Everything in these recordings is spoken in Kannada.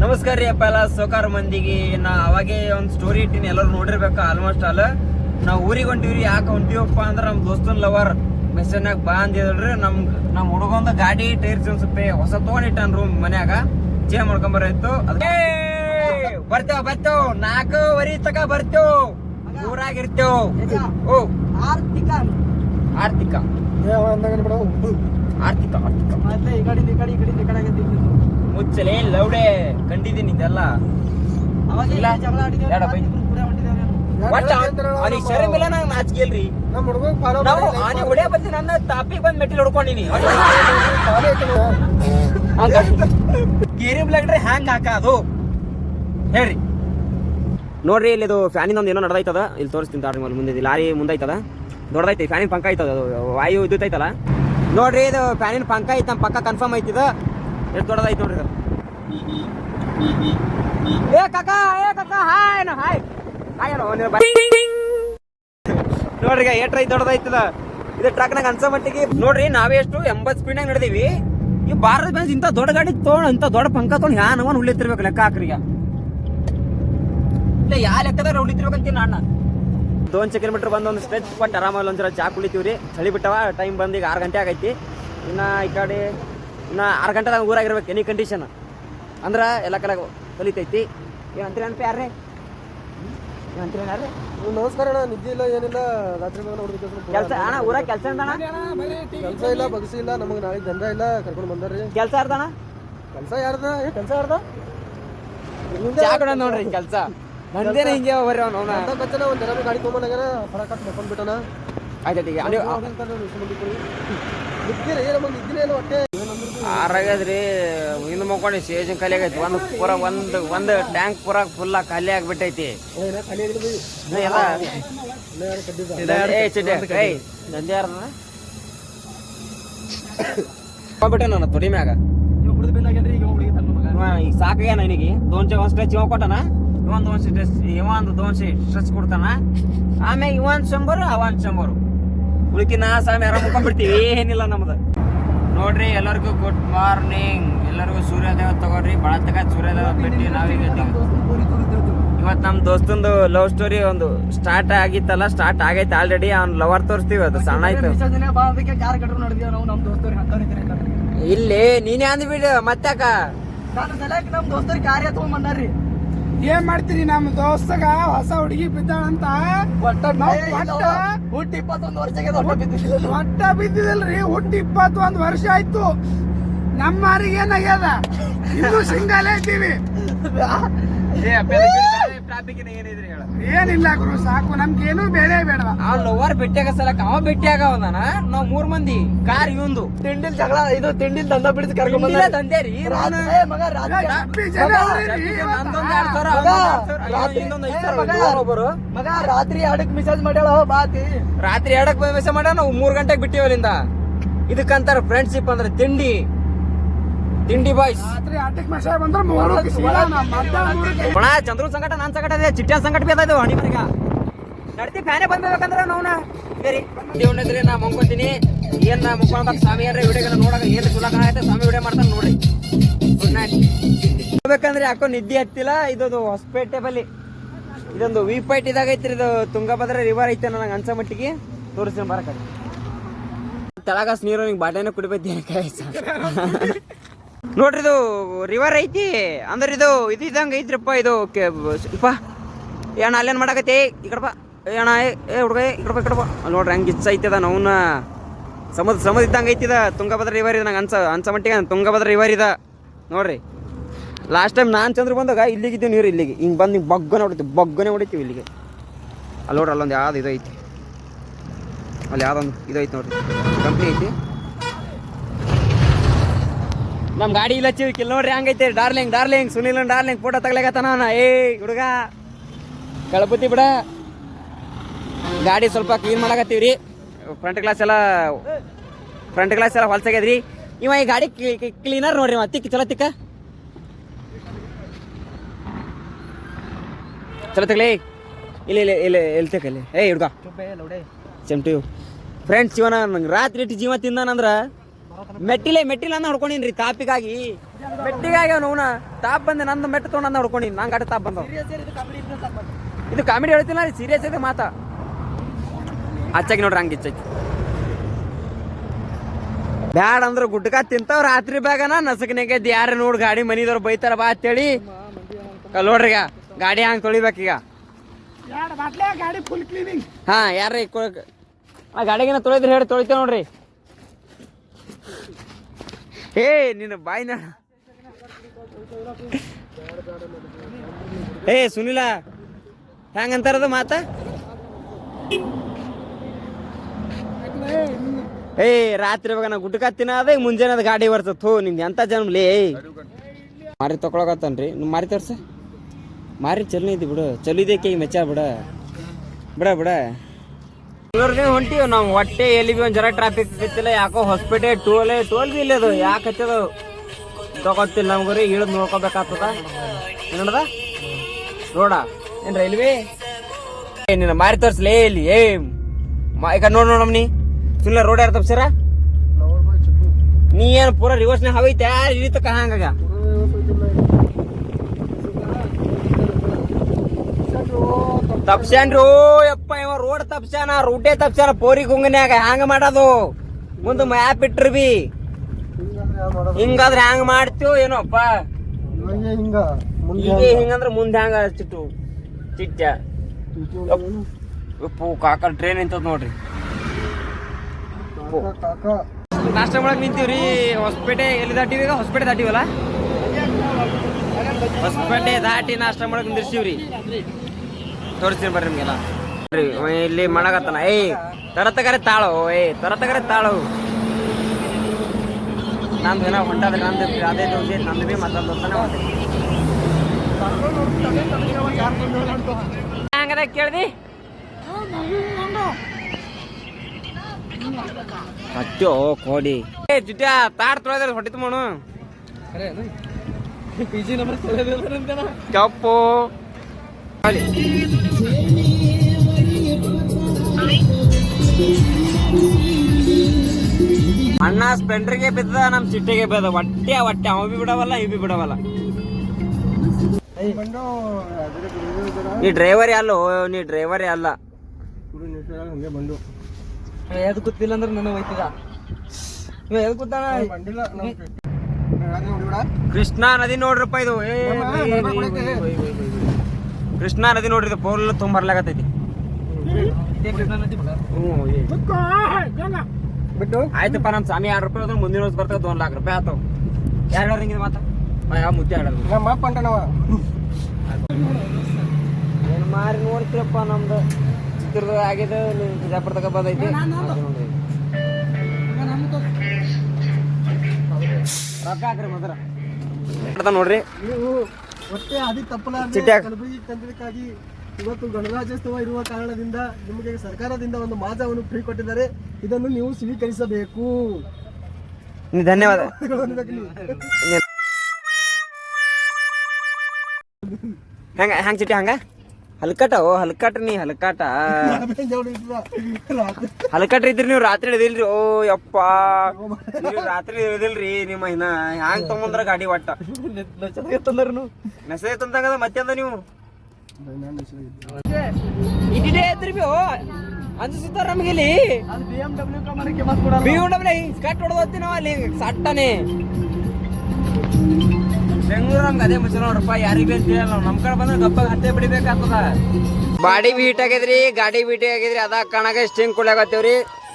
ನಮಸ್ಕಾರ ರೀ ಅಪ್ಪ ಎಲ್ಲ. ಸೋಕಾರ ಮಂದಿಗೆ. ನಾ ಅವಾಗೆ ಒಂದು ಸ್ಟೋರಿ ಇಟ್ಟಿನಿ. ಎಲ್ಲರೂ ನೋಡಿರ್ಬೇಕು ಆಲ್ಮೋಸ್ಟ್ ಆಲ್ ನಾವು ಊರಿಗೆ ಹೊಂಟಿವ್ರಿ. ಯಾಕೆ ಹೊಂಟಿವಪ್ಪ ಅಂದ್ರೆ ನಮ್ಮ ದೋಸ್ತನ ಲವರ್ ಮೆಸೇಜ್ನಾಗ ಬಾ ಅಂದಿದ್ರಿ ನಮ್ ನಮ್ಮ ಹುಡುಗಂದ ಗಾಡಿ ಟೈರ್ಸ್ ಅನ್ಸುತ್ತೆ ಹೊಸ ತೊಗೊಂಡಿಟ್ಟಾನ ರೂಮ್ ಮನ್ಯಾಗ. ಚೇಂಜ್ ಮಾಡ್ಕೊಂಬರಾಯ್ತು. ಬರ್ತೇವ ಬರ್ತೇವ್ ಬರ್ತೇವ್. ನಾಲ್ಕೂವರೆ ತಕ ಬರ್ತೇವ್. ಊರಾಗಿರ್ತೇವ್. ಓ. ಆರ್ಥಿಕ. ಆರ್ಥಿಕ. ಆರ್ಥಿಕ ಆರ್ಥಿಕ. ಮುಚ್ಚಲೆ ಲೌಡೆ ಕಂಡಿದ್ದೀನಿ ಇದೆಲ್ಲ ಅವಾಗ ಇಲ್ಲ. ಬೇಡ ಬೈ. ಒಟ್ಟ ಅವನಿಗೆ ಶರಮ್ ಇಲ್ಲ ನಂಗೆ ನಾಚಿಕೆ ಇಲ್ರಿ ನಮ್ಮ ಹುಡುಗ ನಾವು ಆನೆ ಹೊಡಿಯ ಬಂದು ನನ್ನ ತಾಪಿಗೆ ಬಂದು ಮೆಟ್ಟಿಲ್ ಹೊಡ್ಕೊಂಡಿನಿ ಗೇರಿ ಬ್ಲಾಗ್ರೆ ಹ್ಯಾಂಗ್ ಹಾಕೋದು ಹೇಳ್ರಿ ನೋಡ್ರಿ ಇಲ್ಲಿ ಇದು ಫ್ಯಾನಿನ ಒಂದು ಏನೋ ನಡೆದೈತದ ಇಲ್ಲಿ ತೋರಿಸ್ತೀನಿ ತಾಡ್ರಿ ಮೇಲೆ ಮುಂದೆ ಇಲ್ಲಿ ಲಾರಿ ಮುಂದೈತದ ದೊಡ್ಡದೈತಿ ಫ್ಯಾನಿನ ಪಂಕ ಐತದ ಅದು ವಾಯು ಇದ್ದೈತಲ್ಲ ನೋಡ್ರಿ ಇದು ಫ್ಯಾನಿನ ಪಂಕ ಐತೆ ನಮ್ಮ ಪಕ್ಕ ಕನ್ಫರ್ಮ್ ಐತಿದ ಎಷ್ಟು ದೊಡ್ಡದಾಯ್ತು ನೋಡ್ರಿ ಸರ್ ಏ ಕಾಕ ಏ ಕಾಕ, ಹಾಯ್ ನಾ ಹಾಯ್. ಹಾಯ್ ಬಾ- ನೋಡ್ರಿ ಏಟ್ರ ಐತಿ ದೊಡ್ಡದೈತದ ಇದು. ಟ್ರಕ್ನಾಗ ಅನ್ಸೋ ಮಟ್ಟಿಗೆ ನೋಡ್ರಿ, ನಾವೇ ಎಷ್ಟು ಎಂಬತ್ತು ಸ್ಪೀಡ್ನಾಗ ನಡೆದೀವಿ. ಈ ಭಾರತ ಬೆಂಜ್ ಇಂಥ ದೊಡ್ಡ ಗಾಡಿ ತೊಗೊಂಡು, ಇಂಥ ದೊಡ್ಡ ಪಂಕ ತೊಗೊಂಡು ಯಾ ನವನ್ ಉಳಿತಿರ್ಬೇಕು ಲೆಕ್ಕ ಹಾಕ್ರಿ ಈಗ. ಇಲ್ಲ ಯಾ ಲೆಕ್ಕದಾಗ ಉಳಿತಿರ್ಬೇಕಂತೀನಿ ಅಣ್ಣ? ದೋನ್ಸೆ ಕಿಲೋಮೀಟರ್ ಬಂದು ಒಂದು ಸ್ಟ್ರೆಚ್ ಕೊಟ್ಟು ಆರಾಮಲ್ಲಿ ಒಂದ್ಸಲ ಚಾ ರೀ ಚಳಿ ಬಿಟ್ಟವ ಟೈಮ್ ಬಂದು ಈಗ ಆರು ಗಂಟೆ ಆಗೈತಿ. ಇನ್ನ ಈ ಕಡೆ ಇನ್ನ ಆರು ಗಂಟೆದಾಗ ಊರಾಗಿರ್ಬೇಕು ಎನಿ ಕಂಡೀಷನ್ ಅಂದ್ರ ಎಲ್ಲ ಕಲ ಕಲಿತೈತಿ. ಏನಂತೀರಿ ಅನ್ಪ ಯಾರ್ರಿ? ನಮಸ್ಕಾರ ಅಣ್ಣ. ನಿದ್ದೆ ಇಲ್ಲ ಏನಿಲ್ಲ. ರಾತ್ರಿ ಮಗ ನೋಡ್ಬೇಕು ಕೆಲಸ ಅಣ್ಣ ಊರಾಗ ಕೆಲಸ ಅಣ್ಣ ಕೆಲಸ ಇಲ್ಲ ಬಗ್ಸಿ ಇಲ್ಲ. ನಮಗೆ ನಾಳೆ ದಂಡ ಇಲ್ಲ. ಕರ್ಕೊಂಡು ಬಂದಾರ್ರಿ. ಕೆಲಸ ಅರ್ಧಣ ಕೆಲಸ ಯಾರ್ದ? ಏ ಕೆಲಸ ಯಾರ್ದ? ನೋಡ್ರಿ ಕೆಲಸ. ನಂದೇನೆ ಹಿಂಗೆ ಬರ್ರಿ ಅವ್ನು ಅವ್ನ. ಅಂತ ಬಚ್ಚನ ಒಂದು ಜನ ಗಾಡಿ ತೊಗೊಂಡಾಗ ಫರಕಟ್ ಮಕ್ಕೊಂಡ್ ಬಿಟ್ಟನ. ಆಯ್ತು ಈಗ ಅಲ್ಲಿ ನಿದ್ದಿರಿ ನಮಗೆ ನಿದ್ದೆ ಇಲ್ಲ ಹೊಟ್ಟೆ. ಆರಾಗದ್ರಿ ಹಿಂದ್ ಮಕ್ಕೊಂಡು ಸೇಜಿನ ಖಾಲಿ ಆಗೈತಿ. ಒಂದು ಪೂರ ಒಂದು ಒಂದು ಟ್ಯಾಂಕ್ ಪೂರ ಫುಲ್ಲ ಖಾಲಿ ಆಗ್ಬಿಟ್ಟೈತಿ. ಹೋಗ್ಬಿಟ್ಟೆ ನಾನು ತೊಡಿ ಮ್ಯಾಗ. ಈಗ ಸಾಕಾಗ್ಯಾನ ಇವನಿಗೆ ದೋನ್ಸೆ ಒಂದು ಸ್ಟ್ರೆಚ್ ಇವ ಕೊಟ್ಟನ? ಇವೊಂದು ಒಂದು ಸ್ಟ್ರೆಚ್ ಇವೊಂದು ದೋನ್ಸೆ ಸ್ಟ್ರೆಚ್ ಕೊಡ್ತಾನ? ಆಮೇಲೆ ಇವೊಂದು ಶಂಬರು, ಅವ ಒಂದು ಶಂಬರು. ಉಳಿಕಿ ನಾ ಸಾಮಿ ಆರಾಮ್ ಏನಿಲ್ಲ ನಮ್ದು. ನೋಡ್ರಿ ಎಲ್ಲರಿಗೂ ಗುಡ್ ಮಾರ್ನಿಂಗ್ ಎಲ್ಲರಿಗೂ ಸೂರ್ಯೋದಯ ತಗೋರಿ. ಬಳತಕ ಸೂರ್ಯೋದಯ ಬಿಟ್ಟು ನಾವೀಗ ಇವತ್ ಇವತ್ತು ನಮ್ಮ ದೋಸ್ತಂದು ಲವ್ ಸ್ಟೋರಿ ಒಂದು ಸ್ಟಾರ್ಟ್ ಆಗಿತ್ತಲ್ಲ ಸ್ಟಾರ್ಟ್ ಆಗೈತೆ ಆಲ್ರೆಡಿ ಅವ್ನ ಲವರ್ ತೋರಿಸ್ತೀವಿ ಅದು ಸಣ್ಣ ಆಯ್ತು. ಇಲ್ಲಿ ನೀನೇ ಅಂದ್ಬಿಡು ಮತ್ತೆ ನಾನು ಸಲಕ್ ನಮ್ಮ ದೋಸ್ತರಿಗೆ ಕಾರ್ಯ ತಗೊಂಡ್ ಏನ್ ಮಾಡ್ತೀರಿ ನಮ್ಮ ದೋಸ್ತಗ? ಹೊಸ ಹುಡುಗಿ ಬಿದ್ದಾಳಂತ? ಹುಟ್ಟಿ ಇಪ್ಪತ್ತೊಂದು ವರ್ಷಕ್ಕೆ ಒಟ್ಟ ಬಿದ್ದಿದಲ್ರಿ. ಹುಟ್ಟಿ ಇಪ್ಪತ್ತೊಂದ್ ವರ್ಷ ಆಯ್ತು. ನಮ್ಮರಿಗೆ ಏನಾಗ್ಯದ? ಇನ್ನು ಸಿಂಗಲ್ ಇದ್ದೀವಿ. ಏನಿಲ್ಲ ಗುರು ಸಾಕು. ನಮ್ಗೇನು ಬೇರೆ ಬೇಡವಾ? ಲೋವರ್ ಲವರ್ ಭೇಟಿಯಾಗ ಸಲಕ ಅವ ಭೇಟಿಯಾಗ ಅವನ ನಾವ್ ಮೂರ್ ಮಂದಿ ಕಾರ್ ಇವಂದು. ತಿಂಡಿಲ್ ಜಗಳ ಇದು ತಿಂಡಿಲ್ ದಂಧ ಬಿಡಿಸಿ ಕರ್ಕೊಂಡ್ ಹಿಂದಿನ ಬಂದ ದಂಧೆ ರೀ ನಾನು. ಮಗ ಎರಡಕ್ ಮಗ, ರಾತ್ರಿ- ಇನ್ನೊಂದ್ ಐದ್ ಏ, ಸಾವಿರ, ಮಗ. ಒಬ್ಬರು ಮಗ ರಾತ್ರಿ ಎರಡಕ್ಕೆ ಮೆಸೇಜ್ ಮಾಡ್ಯಾಳ ಬಾತಿ. ರಾತ್ರಿ ಎರಡಕ್ ಮೆಸೇಜ್ ಮಾಡ್ಯಾಳ ನಾವು ಮೂರ್ ಗಂಟೆಗೆ ಬಿಟ್ಟಿವಲ್ಲಿಂದ. ಇದಕ್ಕಂತಾರ ಫ್ರೆಂಡ್ಶಿಪ್ ಅಂದ್ರೆ ತಿಂಡಿ. ತಿಂಡಿ ಬಾಯ್ಸ್. ಮೂರಕ್ಕೆ ಚಂದ್ರು ಸಂಕಟ ನನ್ ಸಂಕಟ ಇದೆ. ಚಿಟ್ಟ ಸಂಕಟ ಬೇದಾಯ್ತು ಹಣಿ ಮನೆಗ. ನಡ್ತಿ ಫ್ಯಾನೇ ಬಂದ್ಬೇಕಂದ್ರ ನೋನ ಬೇರೆ ದೇವ್ನದ್ರಿ ನಾ ಮಂಕೋತೀನಿ ಏನ್ ನಾ ಮುಕ್ಕೊಳ್ಬೇಕು ಸ್ವಾಮಿ ಏನ್ರ ವಿಡಿಯೋ ನೋಡಕ ಏನ್ ಚುಲಕ ಆಯ್ತು ಸ್ವಾಮಿ ವಿಡಿಯೋ ಮಾಡ್ತಾನೆ ನೋಡಿ ಗುಡ್ ನೈಟ್ ಹೋಗ್ಬೇಕಂದ್ರೆ ಯಾಕೋ ನಿದ್ದೆ ಹತ್ತಿಲ್ಲ. ಇದೊಂದು ಹೊಸಪೇಟೆ ಬಲ್ಲಿ ಇದೊಂದು ವಿ ಪೈಟ್ ಇದಾಗೈತ್ರಿ. ಇದು ತುಂಗಭದ್ರ ರಿವರ್ ಐತೆ ನನಗೆ ಅನ್ಸೋ ಮಟ್ಟಿಗೆ ತೋರಿಸ್ತೀನಿ ಬರಕ ತೆಳಗಾಸ್ ನೀರು ನಿಂಗೆ ಬಾಟೆನ ಕುಡಿಬೇಕು ನೋಡ್ರಿ ಇದು ರಿವರ್ ಐತಿ, ಅಂದ್ರೆ ಇದು ಇದು ಇದಂಗ ಐತ್ರಪ್ಪ, ಇದು ಕೆ- ಏನ ಅಲ್ಲೇನ್ ಮಾಡಕತ್ತಿ? ಈ ಕಡಪ ಏನ, ಏ ಹುಡುಗ, ಈ ಕಡಪ ಬಾ, ಈ ಕಡೆ ಬಾ. ಅಲ್ಲಿ ನೋಡ್ರಿ, ಹಂಗೆ ಇಚ್ಛ ಐತದ ನಾವ್ನ. ಸಮುದ್ರ ಸಮುದ್ರ ಇದ್ದಂಗೆ ಐತಿದ, ತುಂಗಭದ್ರ ರಿವರ್ ಇದೆ, ನಂಗೆ ಅನ್ಸ ಅನ್ಸ ಮಟ್ಟಿಗೆ ತುಂಗಭದ್ರ ರಿವರ್ ಇದ. ನೋಡ್ರಿ. ಲಾಸ್ಟ್ ಟೈಮ್ ನಾನು ಚಂದ್ರ ಬಂದಾಗ ಇಲ್ಲಿಗಿದ್ದೀವಿ ನೀರು ಇಲ್ಲಿಗೆ. ಹಿಂಗೆ ಬಂದು ಹಿಂಗೆ ಬಗ್ಗನೆ ಹೊಡಿತೀವಿ ಬಗ್ಗನೆ ಹೊಡಿತೀವಿ ಇಲ್ಲಿಗೆ. ಅಲ್ಲಿ ನೋಡ್ರಿ, ಅಲ್ಲೊಂದು ಯಾವ್ದು ಇದು ಐತಿ ಅಲ್ಲಿ ಯಾವ್ದೊಂದು ಇದು ಐತಿ ನೋಡ್ರಿ. ಕಂಪ್ನಿ ಐತಿ. ನಮ್ಮ ಗಾಡಿ ಇಲ್ಲ ಚಿವ್ ಕಿಲ್ ನೋಡ್ರಿ ಹಂಗೈತೆ. Darling darling Sunil darling photo ತಗ್ಲಾಕತ್ತಾನ ಏ ಹುಡುಗ. ಕಳಪತಿ ಬಿಡ. ಗಾಡಿ ಸ್ವಲ್ಪ ಕ್ಲೀನ್ ಮಾಡಕತ್ತೀವ್ರಿ. ಫ್ರಂಟ್ ಗ್ಲಾಸ್ ಎಲ್ಲ ಫ್ರಂಟ್ ಗ್ಲಾಸ್ ಎಲ್ಲ ಹೊಲ್ಸಾಗ್ಯದ್ರಿ ಇವ ಈ ಗಾಡಿ ಕ್ಲೀನರ್ ನೋಡ್ರಿ ಮತ್ತಿಕ್ ತಿಕ್ಕ ಚಲೋ ತಿಕ್ಕ. ಚಲೋ ತಗಲಿ ಇಲ್ಲಿ ಇಲ್ಲಿ ಇಲ್ಲಿ ಎಲ್ಲಿ ತಿಕ್ಕ ಇಲ್ಲಿ. ಏಯ್ ಹುಡುಗ. ಚಂಟು ಫ್ರೆಂಡ್ಸ್ ಇವನ ನಂಗೆ ರಾತ್ರಿ ಇಟ್ಟು ಜೀವ ತಿಂದಾನಂದ್ರ ಮೆಟ್ಟಿಲೆ ಮೆಟ್ಟಿಲನ್ನ ಹೊಡ್ಕೊಂಡಿನ್ರಿ ತಾಪಿಗಾಗಿ. ಮೆಟ್ಟಿಗಾಗಿ ಅವನ ತಾಪ್ ಬಂದೆ ನಂದು ಮೆಟ್ಟು ತೊಗೊಂಡು ಹೊಡ್ಕೊಂಡಿನಿ. ಹೊಡ್ಕೊಂಡು ನಂಗೆ ಗಾಡಿ ತಾಪ್ ಬಂದವು. ಇದು ಕಾಮಿಡಿ ಹೇಳ್ತಿಲ್ಲ ಸೀರಿಯಸ್ ಇದೆ ಮಾತಾ. ಹಚ್ಚಾಗಿ ನೋಡ್ರಿ ಹಂಗೆ ಇಚ್ಚಾಗಿ ಬ್ಯಾಡ ಅಂದ್ರೆ ಗುಡ್ಕ ತಿಂತಾವ್ ರಾತ್ರಿ ಬ್ಯಾಗನ ನಸಕನಾಗ ಯಾರ ನೋಡ್ ಗಾಡಿ ಮನಿದವ್ರು ಬೈತಾರ ಬಾ ಅಂತೇಳಿ. ಹೇಳಿ ನೋಡ್ರಿ ಈಗ ಗಾಡಿ ಹಂಗೆ ತೊಳಿಬೇಕೀಗ ಹಾ ಯಾರ ಆ ಗಾಡಿಗೆನ ತೊಳಿದ್ರೆ ಹೇಳಿ ತೊಳಿತೇವೆ ನೋಡ್ರಿ. ಏ ನಿನ್ನ ಬಾಯಿನ. ಏ ಸುನಿಲ ಹೆಂಗಂತಾರದ ಮಾತ? ಏ ರಾತ್ರಿ ಇವಾಗ ನಾ ಗುಡ್ಡ ಕತ್ತಿನ ಅದ, ಮುಂಜಾನೆ ಅದ ಗಾಡಿ ಬರ್ತದ ಹೋ ನಿಮ್ದು ಎಂತ ಜನ್ಮಲೇ ಮಾರಿ ತಕೊಳಕತ್ತನ್ರಿ. ನೀವು ಮಾರಿ ತೋರ್ಸ. ಮಾರಿ ಚಲೋ ಬಿಡು. ಚಲೋ ಮೆಚ್ಚ ಬಿಡ. ಬಿಡ ಬಿಡ. ಬೆಂಗಳೂರಿಗೆ ಹೊಂಟಿವಿ ನಾವು. ಹೊಟ್ಟೆ ಎಲ್ಲಿ ಬಿ ಒಂದ್ ಜರ ಟ್ರಾಫಿಕ್ ಇತ್ತಿಲ್ಲ ಯಾಕೋ ಹೊಸಪೇಟೆ ಟೋಲ್ ಟೋಲ್ ಬಿ ಇಲ್ಲ ಅದು ಯಾಕೆ ಹಚ್ಚದು? ತಗೋತಿಲ್ಲ ನಮ್ಗೆ ಇಳಿದು ನೋಡ್ಕೋಬೇಕಾಗ್ತದ. ಏನದ? ರೋಡ ಏನ್ ರೈಲ್ವೆ? ನಿನ್ನ ಮಾರಿ ತೋರ್ಸ್ಲೇ ಇಲ್ಲಿ, ಏ. ಈಗ ನೋಡ್ ನೋಡಮ್ ನೀ ಸುಮ್ಮನೆ ರೋಡ್ ಯಾರು ತಪ್ಸರ ನೀ ಏನು ಪೂರಾ ರಿವರ್ಸ್ನ ಹವೈತೆ ಇಳಿತಕ್ಕ ಹಂಗಾಗ? ತಪ್ಸ್ಯಾನ್ರಿ? ಓ ಯಪ್ಪ ಇವ ರೋಡ್ ತಪ್ಸ್ಯಾನ ರೂಟೇ ತಪ್ಸ್ಯಾನ ಪೋರಿ ಗುಂಗನ್ಯಾಗ ಹ್ಯಾಂಗ ಮಾಡೋದು? ಮುಂದೆ ಮ್ಯಾಪ್ ಇಟ್ರಿ ಬಿ ಹಿಂಗಾದ್ರೆ ಹ್ಯಾಂಗ ಮಾಡ್ತೀವ ಏನೋಪ್ಪ ಹಿಂಗ ಈಗ ಹಿಂಗಂದ್ರೆ ಮುಂದೆ ಹ್ಯಾಂಗ ಚಿಟ್ಟು? ಚಿಟ್ಟ. ಉಪ್ಪು ಕಾಕ ಟ್ರೈನ್ ನಿಂತದ ನೋಡ್ರಿ. ನಾಷ್ಟ ಮಾಡಕ್ ನಿಂತೀವ್ರಿ? ಹೊಸಪೇಟೆ ಎಲ್ಲಿ ದಾಟಿವಿ ಈಗ ಹೊಸಪೇಟೆ ದಾಟಿವಲ್ಲ? ಹೊಸಪೇಟೆ ದಾಟಿ ನಾಷ್ಟ ಮಾಡಕ್ ನಿಂದಿರ್ಸಿವ್ರಿ. ತೋರಿಸ್ತೀನಿ ಬರ್ರಿ ನಿಮ್ಗೆಲ್ಲ. ಇಲ್ಲಿ ಮಾಡಕತ್ತಾನ ಏಯ್ ತರತಗರೆ ತಾಳು ಏಯ್ ತರತಗರೆ ತಾಳು. ನಂದು ಏನೋ ಹೊಂಟಾದ್ರೆ ನಂದು ಅದೇ ದೋಸೆ ನಂದು ಬಿ ಮತ್ತೊಂದು ದೋಸೆನೇ ಹೋದೆ ಹಂಗದ ಕೇಳ್ದಿ? ಹಚ್ಚೋ ಕೋಡಿ. ಏ ತೊಳೆದ್ರೆ ಹೊಟ್ಟಿತು ಮಣು ಕಪ್ಪು. ಅಣ್ಣ ಸ್ಪೆಂಡ್ರಿಗೆ ಬಿದ್ದದ ನಮ್ ಚಿಟ್ಟೆಗೆ ಬಿದ್ದ ಹೊಟ್ಟೆ ಹೊಟ್ಟೆ ಅವ ಬಿ ಬಿಡವಲ್ಲ ಇವ್ ಬಿ ಬಿಡವಲ್ಲ. ನೀ ಡ್ರೈವರೇ ಅಲ್ಲ ನೀ ಡ್ರೈವರ್ ಅಲ್ಲ. ಬಂದು ಎದ್ ಗೊತ್ತಿಲ್ಲ ಅಂದ್ರೆ ನನಗೆ ಹೋಯ್ತದ. ಇವ ಎದ್ ಗೊತ್ತಾನ ಕೃಷ್ಣಾ ನದಿ ನೋಡ್ರಪ್ಪ ಇದು. ಏ, ಕೃಷ್ಣಾ ನದಿ ನೋಡ್ರಿ ಇದು ಪೋಲ್. ಬಿಟ್ಟು? ಆಯ್ತಪ್ಪ ನಮ್ಮ ಸ್ವಾಮಿ ಎರಡು ರೂಪಾಯಿ ಹೋದ್ರೆ ಮುಂದಿನ ವರ್ಷ ಬರ್ತದೆ ಒಂದು ಲಾಖ ರೂಪಾಯಿ ಆತವ್ ಯಾರು ಹಿಂಗಿದೆ ಮಾತ ಯಾವ ಮುದ್ದೆ ಆಡೋದು ನಮ್ಮ ಅಪ್ಪ ಅಂಟನವ ಏನು ಮಾರಿ ನೋಡ್ತೀರಪ್ಪ ನಮ್ದು? ಚಿತ್ರದ ಆಗಿದೆ ನೀವು ಬಿಜಾಪುರದಾಗ ಬಂದೈತಿ. ರೊಕ್ಕ ಹಾಕ್ರಿ ಮೊದಲ. ನೋಡ್ರಿ. ಅದಿ ತಪ್ಪಲಾರ್ದೆ ಚಿಟ್ಯಾಗ. ಕಲಬುರಗಿ ತಂತ್ರಕ್ಕಾಗಿ ಇವತ್ತು ಗಣರಾಜ್ಯೋತ್ಸವ ಇರುವ ಕಾರಣದಿಂದ ನಿಮಗೆ ಸರ್ಕಾರದಿಂದ ಒಂದು ಮಾಜವನ್ನು ಫ್ರೀ ಕೊಟ್ಟಿದ್ದಾರೆ. ಇದನ್ನು ನೀವು ಸ್ವೀಕರಿಸಬೇಕು. ಧನ್ಯವಾದ. ಹೆಂಗ ಹೆಂಗ್ ಚಿಟ್ಟಿ ಹಂಗ? ಹಲ್ಕಟ ಓ ಹಲ್ಕಟ ನೀ ಹಲ್ಕಟ. ಹಲ್ಕಟ್ರಿ ಇದ್ರಿ ನೀವು ರಾತ್ರಿ ಹಿಡಿದಿಲ್ರಿ ಓ ಯಪ್ಪ ನೀವು ರಾತ್ರಿ ಹಿಡಿದಿಲ್ರಿ ನಿಮ್ಮ ಇನ್ನ. ಹ್ಯಾಂಗ್ ತಗೊಂಡ್ರ ಗಾಡಿ ಒಟ್ಟ? ತಂದ್ರು ಮೆಸೇಜ್ ತಂದಾಗ ಮತ್ತೆ ಅಂದ ನೀವು ಇದೇ ಇದ್ರಿ ಬಿ ಓ ಅನ್ಸುತ್ತಾರ ನಮ್ಗೆ ಇಲ್ಲಿ ಬಿ ಎಂ ಡಬ್ಲ್ಯೂ ಸ್ಕಟ್ ಹೊಡೆದತ್ತಿ ನಾವು ಅಲ್ಲಿ ಸಟ್ಟನೆ. ಬೆಂಗಳೂರು ನಮ್ಗೆ ಅದೇ ಮುಚ್ಚ ನೋಡ್ರಪ್ಪ ಯಾರಿಗೆ ಅಂತ ಹೇಳಲ್ಲ ನಾವು ನಮ್ ಕಡೆ ಬಂದ್ರೆ ಗಪ್ಪ ಹತ್ತೆ ಬಿಡಿಬೇಕಾಗ್ತದ ಬಾಡಿ ಬೀಟ್ ಆಗಿದ್ರಿ ಗಾಡಿ ಬೀಟ್ ಆಗಿದ್ರಿ ಅದ ಕಣಗ ಸ್ಟಿಂಗ್ ಕುಡಿಯಾಗತ್ತೇವ್ರಿ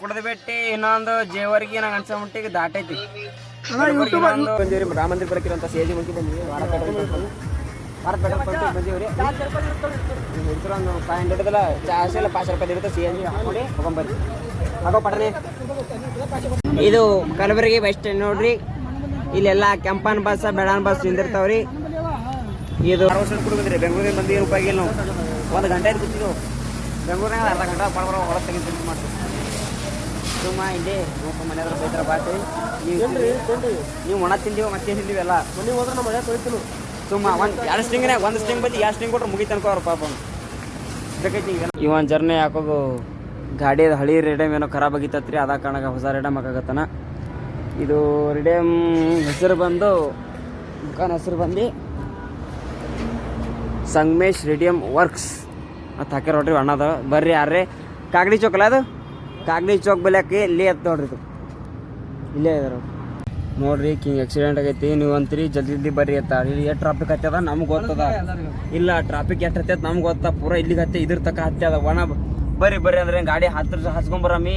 ಕುಡ್ದ ಬಿಟ್ಟು ಇನ್ನೊಂದು ಜೇವರ್ಗಿ ನಂಗೆ ಅನ್ಸೋ ಮಟ್ಟಿಗೆ ದಾಟೈತಿ. ಬಂದೀವ್ರಿ ರಾಮ ಮಂದಿರ ಬರಕಿರಂತ ಸೇಜಿ ಮುಂಚೆ ಬಂದಿವಿ ಭಾರತ ವಾರ ಪೆಟ್ರೋಲ್ ಬಂದಿವ್ರಿ. ನಿಮ್ಮ ಒಂದು ಫೈವ್ ಹಂಡ್ರೆಡ್ ಅದಲ್ಲ ಚಾರ್ಜ್ ಎಲ್ಲ ಪಾಚ್ ರೂಪಾಯಿ ಇರುತ್ತೆ ಸಿ ಎನ್ ಜಿ ಹಾಕೊಂಡು ಹೋಗೊಂಬರ್ರಿ ಹಾಗೋ ಪಟ್ನೆ ಇದು ಕಲಬುರಗಿ ಬಸ್ ಸ್ಟ್ಯಾಂಡ್ ನೋಡ್ರಿ. ಇಲ್ಲೆಲ್ಲ ಕೆಂಪನ್ ಬಸ್ ಬೆಳಾನ್ ಬಸ್ ನಿಂದಿರ್ತಾವ್ರಿ. ಇದು ವರ್ಷ ಕುಡಿದ್ರಿ ಬೆಂಗಳೂರಿಗೆ ಬಂದು ಏನು ಉಪಯೋಗ ಇಲ್ಲ ನಾವು. ಒಂದು ಗಂಟೆ ಕೂತಿದ್ದು. ಬೆಂಗಳೂರಿನಾಗ ಅರ್ಧ ಗಂಟೆ ಬಡ ಹೊರ ತೆಗೆದು ಮಾಡ್ತೀವಿ. ಸುಮ್ಮ ಇಲ್ಲಿ ಮನೆ ಹತ್ರ ಬೈತರ ಬಾತಿ ನೀವು ನೀವು ಒಣ ತಿಂದೀವ ಮತ್ತೆ ತಿಂದೀವಿ ಎಲ್ಲ. ಮನೆಗೆ ಹೋದ್ರೆ ನಮ್ಮ ಮನೆ ತೊಯ್ತು ಸುಮ್ಮ ಒಂದು ಎರಡು ಸ್ಟಿಂಗ್ನಾಗ ಒಂದು ಸ್ಟಿಂಗ್ ಬಂದು ಎರಡು ಸ್ಟಿಂಗ್ ಕೊಟ್ರೆ ಮುಗಿತು ಅನ್ಕೋ ಅವ್ರ ಪಾಪ ಇವನ್ ಜರ್ನಿ ಹಾಕೋದು ಗಾಡಿ ಹಳಿ ರೇಡಮ್ ಏನೋ ಖರಾಬ್ ಆಗಿತ್ತತ್ರಿ ಅದ ಕಾರಣಕ್ಕೆ ಹೊಸ ರೇಡಮ್ ಹಾಕಾಗತ್ತಾನ ಇದು ರಿಡೇಮ್ ಹೆಸರು ಬಂದು ದುಕಾನ್ ಹೆಸರು ಬಂದು ಸಂಗಮೇಶ್ ರಿಡಿಯಮ್ ವರ್ಕ್ಸ್ ಅಂತ ಹಾಕ್ಯಾರ ನೋಡ್ರಿ ಅಣ್ಣದ ಬರ್ರಿ ಯಾರ್ರಿ? ಕಾಗಡಿ ಚೌಕಲ್ಲ ಅದು? ಕಾಗಡಿ ಚೌಕ್ ಬಲ್ಯಾಕೆ ಇಲ್ಲೇ ಎತ್ತು ನೋಡ್ರಿ ಇದು. ಇಲ್ಲೇ ಇದಾರ ನೋಡ್ರಿ, ಕಿಂಗ್ ಆಕ್ಸಿಡೆಂಟ್ ಆಗೈತಿ. ನೀವು ಅಂತೀರಿ, ಜಲ್ದಿ ಜಲ್ದಿ ಬರ್ರಿ ಅಂತ. ಇಲ್ಲಿ ಎಷ್ಟು ಟ್ರಾಫಿಕ್ ಹತ್ತದ ನಮ್ಗೆ ಗೊತ್ತದ. ಇಲ್ಲ ಟ್ರಾಫಿಕ್ ಎಷ್ಟು ಹತ್ತೈತೆ ನಮ್ಗೆ ಗೊತ್ತಾ. ಪೂರಾ ಇಲ್ಲಿಗೆ ಹತ್ತೆ ಇದ್ರ ತಕ ಹತ್ತೆ ಅದ. ಒಣ ಬರ್ರಿ ಬರ್ರಿ ಅಂದ್ರೆ ಗಾಡಿ ಹತ್ತಿರ ಹಚ್ಕೊಂಬರಮ್ಮಿ